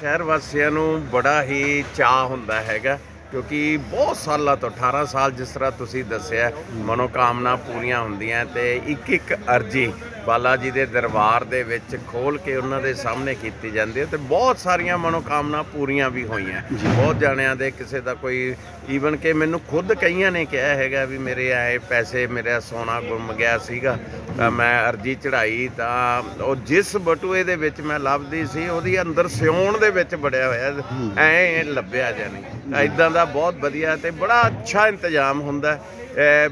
ਸ਼ਹਿਰ ਵਾਸੀਆਂ ਨੂੰ ਬੜਾ ਹੀ ਚਾਹ ਹੁੰਦਾ ਹੈਗਾ। ਕਿਉਂਕਿ ਬਹੁਤ ਸਾਲਾਂ ਤੋਂ 18 ਸਾਲ ਜਿਸ ਤਰ੍ਹਾਂ ਤੁਸੀਂ ਦੱਸਿਆ ਮਨੋਕਾਮਨਾ ਪੂਰੀਆਂ ਹੁੰਦੀਆਂ ਤੇ ਇੱਕ ਇੱਕ ਅਰਜੀ ਬਾਲਾ ਜੀ ਦੇ ਦਰਬਾਰ ਦੇ ਵਿੱਚ ਖੋਲ ਕੇ ਉਹਨਾਂ ਦੇ ਸਾਹਮਣੇ ਕੀਤੀ ਜਾਂਦੀ ਹੈ ਤੇ ਬਹੁਤ ਸਾਰੀਆਂ ਮਨੋਕਾਮਨਾ ਪੂਰੀਆਂ ਵੀ ਹੋਈਆਂ। ਬਹੁਤ ਜਾਣਿਆਂ ਦੇ ਕਿਸੇ ਦਾ ਕੋਈ ਈਵਨ ਕਿ ਮੈਨੂੰ ਖੁਦ ਕਈਆਂ ਨੇ ਕਿਹਾ ਹੈਗਾ ਵੀ ਮੇਰੇ ਆਏ ਪੈਸੇ ਮੇਰਾ ਸੋਨਾ ਗੁੰਮ ਗਿਆ ਸੀਗਾ ਤਾਂ ਮੈਂ ਅਰਜੀ ਚੜਾਈ ਤਾਂ ਉਹ ਜਿਸ ਬਟੂਏ ਦੇ ਵਿੱਚ ਮੈਂ ਲੱਭਦੀ ਸੀ ਉਹਦੀ ਅੰਦਰ ਸਿਉਣ ਦੇ ਵਿੱਚ ਬੜਿਆ ਹੋਇਆ ਐ ਲੱਭਿਆ ਜਾਣੀ। ਇਦਾਂ ਦਾ ਬਹੁਤ ਵਧੀਆ ਤੇ ਬੜਾ ਅੱਛਾ ਇੰਤਜ਼ਾਮ ਹੁੰਦਾ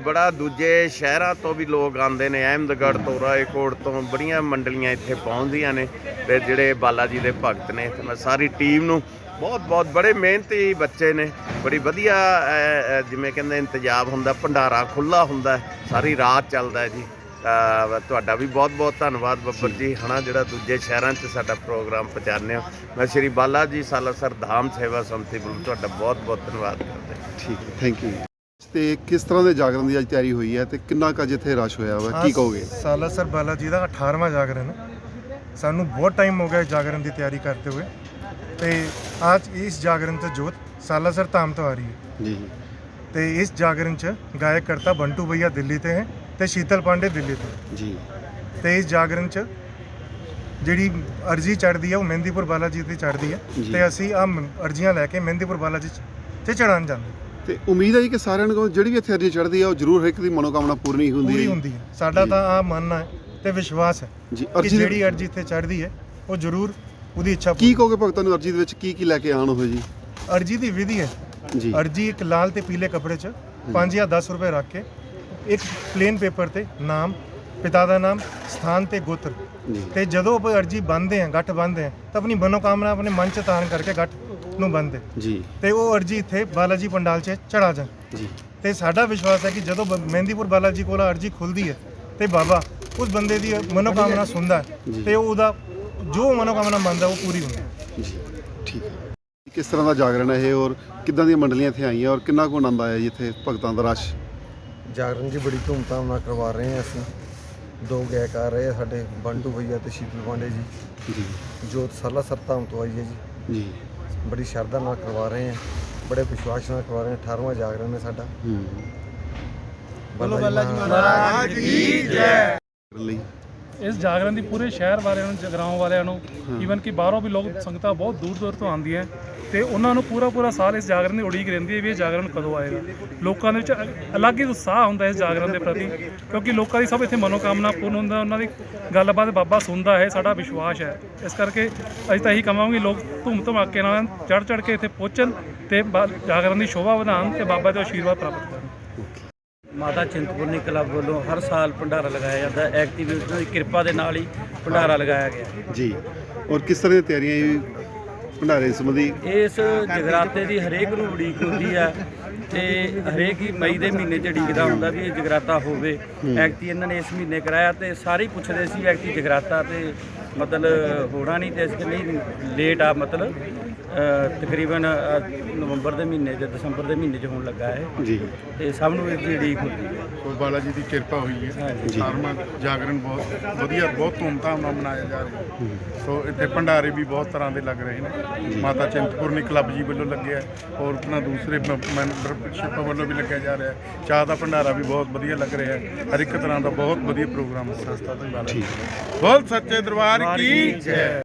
ਬੜਾ ਦੂਜੇ ਸ਼ਹਿਰਾਂ ਤੋਂ ਵੀ ਲੋਕ ਆਉਂਦੇ ਨੇ, ਅਹਿਮਦਗੜ੍ਹ ਤੋਂ, ਰਾਏਕੋਟ ਤੋਂ, ਬੜੀਆਂ ਮੰਡਲੀਆਂ ਇੱਥੇ ਪਹੁੰਚਦੀਆਂ ਨੇ ਤੇ ਜਿਹੜੇ ਬਾਲਾ ਜੀ ਦੇ ਭਗਤ ਨੇ ਤੇ ਮੈਂ ਸਾਰੀ ਟੀਮ ਨੂੰ ਬਹੁਤ ਬਹੁਤ ਬੜੇ ਮਿਹਨਤੀ ਬੱਚੇ ਨੇ, ਬੜੀ ਵਧੀਆ ਜਿਵੇਂ ਕਹਿੰਦੇ ਇੰਤਜ਼ਾਮ ਹੁੰਦਾ, ਭੰਡਾਰਾ ਖੁੱਲਾ ਹੁੰਦਾ, ਸਾਰੀ ਰਾਤ ਚੱਲਦਾ ਜੀ। ਤੁਹਾਡਾ ਵੀ ਬਹੁਤ ਬਹੁਤ ਧੰਨਵਾਦ ਬੱਬਰ ਜੀ। ਹਨਾ ਜਿਹੜਾ ਦੂਜੇ ਸ਼ਹਿਰਾਂ 'ਚ ਸਾਡਾ ਪ੍ਰੋਗਰਾਮ ਪਹੁੰਚਾਉਂਦੇ ਹੋ। ਮੈਂ ਸ਼੍ਰੀ ਬਾਲਾ ਜੀ ਸਾਲਾਸਰ ਧਾਮ ਸੇਵਾ ਸੰਮਤੀ ਵੱਲੋਂ ਤੁਹਾਡਾ ਬਹੁਤ ਬਹੁਤ ਧੰਨਵਾਦ ਕਰਦਾ ਠੀਕ ਹੈ ਥੈਂਕ ਯੂ ਤੇ ਕਿਸ ਤਰ੍ਹਾਂ ਦੇ ਜਾਗਰਣ ਦੀ ਅੱਜ ਤਿਆਰੀ ਹੋਈ ਹੈ ਤੇ ਕਿੰਨਾ ਕੁ ਅੱਜ ਇੱਥੇ ਰਸ਼ ਹੋਇਆ ਵਾ? ਕੀ ਕਹੋਗੇ? ਸਾਲਾਸਰ ਬਾਲਾ ਜੀ ਦਾ 18ਵਾਂ ਜਾਗਰਣ। ਸਾਨੂੰ ਬਹੁਤ ਟਾਈਮ ਹੋ ਗਿਆ ਇਸ ਜਾਗਰਣ ਦੀ ਤਿਆਰੀ ਕਰਦੇ ਹੋਏ। ਤੇ ਅੱਜ ਇਸ ਜਾਗਰਣ ਤੇ ਜੋਤ ਸਾਲਾਸਰ ਧਾਮ ਤੋਂ ਆ ਰਹੀ ਹੈ। ਜੀ। ਤੇ ਇਸ ਜਾਗਰਣ ਚ ਗਾਇਕ ਕਰਤਾ ਬੰਟੂ ਭਈਆ ਦਿੱਲੀ ਤੇ ਹੈ। ਤੇ ਸ਼ੀਤਲ ਪਾਂਡੇ ਦਿੱਲੀ ਤੋਂ। ਜੀ। ਤੇ ਇਸ ਜਾਗਰਣ ਚ ਜਿਹੜੀ ਅਰਜੀ ਚੜਦੀ ਹੈ ਉਹ ਮਹਿੰਦੀਪੁਰ ਬਾਲਾ ਜੀ ਤੇ ਚੜਦੀ ਜੀ। ਤੇ ਅਸੀਂ ਆ ਅਰਜੀਆਂ ਲੈ ਕੇ ਮਹਿੰਦੀਪੁਰ ਬਾਲਾ ਜੀ 'ਚ ਤੇ ਚੜਾਉਣ ਜਾਂਦੇ। ਤੇ ਉਮੀਦ ਹੈ ਜੀ ਕਿ ਸਾਰਿਆਂ ਨੂੰ ਜਿਹੜੀ ਵੀ ਇੱਥੇ ਅਰਜੀ ਚੜ੍ਹਦੀ ਆ ਉਹ ਜ਼ਰੂਰ ਹਰ ਇੱਕ ਦੀ ਮਨੋਕਾਮਨਾ ਪੂਰਨੀ ਹੁੰਦੀ ਪੂਰੀ ਹੈ ਹੁੰਦੀ ਹੈ ਸਾਡਾ ਤਾਂ ਆ ਮੰਨਣਾ ਹੈ ਤੇ ਵਿਸ਼ਵਾਸ ਹੈ ਜੀ ਕਿ ਅਰਜੀ ਦੇ- ਜਿਹੜੀ ਅਰਜੀ ਇੱਥੇ ਚੜਦੀ ਹੈ ਉਹ ਜ਼ਰੂਰ ਉਹਦੀ ਇੱਛਾ ਕੀ ਕਹੋਗੇ ਭਗਤਾਂ ਨੂੰ ਅਰਜੀ ਦੇ ਵਿੱਚ ਕੀ ਕੀ ਲੈ ਕੇ ਆਉਣ ਹੋਏ ਜੀ? ਅਰਜੀ ਦੀ ਵਿਧੀ ਹੈ। ਜੀ। ਅਰਜੀ ਇੱਕ ਲਾਲ ਤੇ ਪੀਲੇ ਕੱਪੜੇ 'ਚ 5 ਜਾਂ 10 ਰੁਪਏ ਰੱਖ ਕੇ ਇੱਕ ਪਲੇਨ ਪੇਪਰ ਤੇ ਨਾਮ ਪਿਤਾ ਦਾ ਨਾਮ ਸਥਾਨ ਤੇ ਗੋਤਰ। ਤੇ ਜਦੋਂ ਆਪਾਂ ਅਰਜੀ ਬੰਨਦੇ ਹਾਂ ਗੱਠ ਬੰਨਦੇ ਹਾਂ ਤਾਂ ਆਪਣੀ ਮਨੋਕਾਮਨਾ ਆਪਣੇ ਮਨ 'ਚ ਧਾਰਨ ਕਰਕੇ ਗੱਠ ਨੂੰ ਬੰਨਦੇ ਜੀ। ਤੇ ਉਹ ਅਰਜੀ ਇੱਥੇ ਬਾਲਾ ਜੀ ਪੰਡਾਲ 'ਚ ਚੜਾ ਜਾਂ ਜੀ। ਤੇ ਸਾਡਾ ਵਿਸ਼ਵਾਸ ਹੈ ਕਿ ਜਦੋਂ ਮਹਿੰਦੀਪੁਰ ਬਾਲਾ ਜੀ ਕੋਲ ਅਰਜੀ ਖੁੱਲਦੀ ਹੈ ਤੇ ਬਾਬਾ ਉਸ ਬੰਦੇ ਦੀ ਮਨੋਕਾਮਨਾ ਸੁਣਦਾ। ਤੇ ਉਹਦਾ ਜੋ ਮਨੋਕਾਮਨਾ ਮੰਨਦਾ ਉਹ ਪੂਰੀ ਹੁੰਦੀ ਹੈ। ਜੀ। ਠੀਕ ਹੈ। ਕਿਸ ਤਰ੍ਹਾਂ ਦਾ ਜਾਗਰਣ ਹੈ ਇਹ ਔਰ ਕਿੱਦਾਂ ਦੀਆਂ ਮੰਡਲੀਆਂ ਇੱਥੇ ਆਈਆਂ ਔਰ ਕਿੰਨਾ ਕੁ ਆਨੰਦ ਆਇਆ ਜੀ ਇੱਥੇ ਭਗਤਾਂ ਦਾ ਰਸ਼? ਜਾਗਰਣ ਜੀ ਬੜੀ ਧੂਮਧਾਮ ਨਾਲ ਕਰਵਾ ਰਹੇ ਹਾਂ ਅਸੀਂ। ਦੋ ਗਾਇਕ ਆ ਰਹੇ ਆ ਸਾਡੇ ਬੰਟੂ ਭਈਆ ਤੇ ਸ਼ੀਤਲ ਪਾਂਡੇ ਜੀ। ਜੀ। ਜੋਤ ਸਾਲਾ ਸਰਤਾਮ ਤੋਂ ਆਈ ਹੈ ਜੀ। ਜੀ। ਬੜੀ ਸ਼ਰਧਾ ਨਾਲ ਕਰਵਾ ਰਹੇ ਹਾਂ। ਬੜੇ ਵਿਸ਼ਵਾਸ ਨਾਲ ਕਰਵਾ ਰਹੇ ਹਾਂ। 18ਵਾਂ ਜਾਗਰਣ ਹੈ ਸਾਡਾ। ਹੂੰ। ਬੱਲਾ ਜੀ ਮਹਾਰਾਜ ਲਈ। ਇਸ ਜਾਗਰਣ ਦੀ ਪੂਰੇ ਸ਼ਹਿਰ ਵਾਲਿਆਂ ਨੂੰ ਜਗਰਾਉਂ ਵਾਲਿਆਂ ਨੂੰ ਈਵਨ ਕਿ ਬਾਹਰੋਂ ਵੀ ਲੋਕ ਸੰਗਤਾਂ ਬਹੁਤ ਦੂਰ ਦੂਰ ਤੋਂ ਆਉਂਦੀਆਂ ਤੇ ਉਹਨਾਂ ਨੂੰ ਪੂਰਾ ਪੂਰਾ ਸਾਲ ਇਸ ਜਾਗਰਣ ਦੀ ਉਡੀਕ ਰਹਿੰਦੀ ਹੈ ਵੀ ਇਹ ਜਾਗਰਣ ਕਦੋਂ ਆਏਗਾ। ਲੋਕਾਂ ਦੇ ਵਿੱਚ ਅ- ਅਲੱਗ ਹੀ ਉਤਸ਼ਾਹ ਹੁੰਦਾ ਇਸ ਜਾਗਰਣ ਦੇ ਪ੍ਰਤੀ ਕਿਉਂਕਿ ਲੋਕਾਂ ਦੀ ਸਭ ਇੱਥੇ ਮਨੋਕਾਮਨਾ ਪੂਰਨ ਹੁੰਦਾ ਉਹਨਾਂ ਦੀ ਗੱਲਬਾਤ ਬਾਬਾ ਸੁਣਦਾ ਹੈ ਸਾਡਾ ਵਿਸ਼ਵਾਸ ਹੈ। ਇਸ ਕਰਕੇ ਅਸੀਂ ਤਾਂ ਇਹੀ ਕਹਾਂਗੇ ਲੋਕ ਧੂਮ ਧਮਾਕੇ ਨਾਲ ਚੜ ਚੜ ਕੇ ਇੱਥੇ ਪਹੁੰਚਣ ਤੇ ਬਾ- ਜਾਗਰਣ ਦੀ ਸ਼ੋਭਾ ਵਧਾਉਣ ਤੇ ਬਾਬਾ ਦੇ ਆਸ਼ੀਰਵਾਦ ਪ੍ਰਾਪਤ ਕਰਨ। ਮਾਤਾ ਚਿੰਤਪੁਰਨੀ ਕਲੱਬ ਵੱਲੋਂ ਹਰ ਸਾਲ ਭੰਡਾਰਾ ਲਗਾਇਆ ਜਾਂਦਾ ਹੈ। ਐਕਟਿਵ ਦੀ ਕਿਰਪਾ ਦੇ ਨਾਲ ਹੀ ਭੰਡਾਰਾ ਲਗਾਇਆ ਗਿਆ ਜੀ। ਔਰ ਕਿਸ ਤਰ੍ਹਾਂ ਦੀਆਂ ਤਿਆਰੀਆਂ ਜੀ ਭੰਡਾਰੇ ਸੰਬੰਧੀ? ਇਸ ਜਗਰਾਤੇ ਦੀ ਹਰੇਕ ਨੂੰ ਉਡੀਕ ਹੁੰਦੀ ਹੈ ਤੇ ਹਰੇਕ ਹੀ ਮਈ ਦੇ ਮਹੀਨੇ ਚ ਉਡੀਕਦਾ ਹੁੰਦਾ ਵੀ ਇਹ ਜਗਰਾਤਾ ਹੋਵੇ। ਐਕਟੀ ਇਹਨਾਂ ਨੇ ਇਸ ਮਹੀਨੇ ਕਰਾਇਆ ਤੇ ਸਾਰੇ ਹੀ ਪੁੱਛਦੇ ਸੀ ਐਕਟੀ ਜਗਰਾਤਾ ਤੇ ਮਤਲਬ ਹੋਣਾ ਨਹੀਂ ਤੇ ਇਸ ਲਈ ਲੇਟ ਆ ਮਤਲਬ ਅ, ਤਕਰੀਬਨ ਅ, ਨਵੰਬਰ ਦੇ ਮਹੀਨੇ ਚ ਦਸੰਬਰ ਦੇ ਮਹੀਨੇ ਚ ਹੋਣ ਲੱਗਾ ਹੈ ਜੀ। ਤੇ ਸਭ ਨੂੰ ਇਸ ਦੀ ਉਡੀਕ ਹੁੰਦੀ ਹੈ। ਸੋ ਬਾਲਾ ਜੀ ਦੀ ਕਿਰਪਾ ਹੋਈ ਹੈ। ਅਠਾਰਵਾਂ ਜਾਗਰਣ ਬਹੁਤ ਵਧੀਆ ਬਹੁਤ ਧੂਮਧਾਮ ਨਾਲ ਮਨਾਇਆ ਜਾ ਰਿਹਾ ਹੈ। ਸੋ ਇੱਥੇ ਭੰਡਾਰੇ ਵੀ ਬਹੁਤ ਤਰ੍ਹਾਂ ਦੇ ਲੱਗ ਰਹੇ ਨੇ। ਮਾਤਾ ਚਿੰਤਪੁਰਨੀ ਕਲੱਬ ਜੀ ਵੱਲੋਂ ਲੱਗਿਆ ਹੈ ਔਰ ਆਪਣਾ ਦੂਸਰੇ ਮੈਂਬਰਸ਼ਿਪ ਵੱਲੋਂ ਵੀ ਲੱਗਿਆ ਜਾ ਰਿਹਾ ਹੈ। ਚਾਹ ਦਾ ਭੰਡਾਰਾ ਵੀ ਬਹੁਤ ਵਧੀਆ ਲੱਗ ਰਿਹਾ ਹੈ। ਹਰ ਇੱਕ ਤਰ੍ਹਾਂ ਦਾ ਬਹੁਤ ਵਧੀਆ ਪ੍ਰੋਗਰਾਮ ਸੰਸਥਾ ਤੋਂ ਬਾਲਾ ਬੋਲ ਸੱਚੇ ਦਰਬਾਰ ਕੀ ਜੈ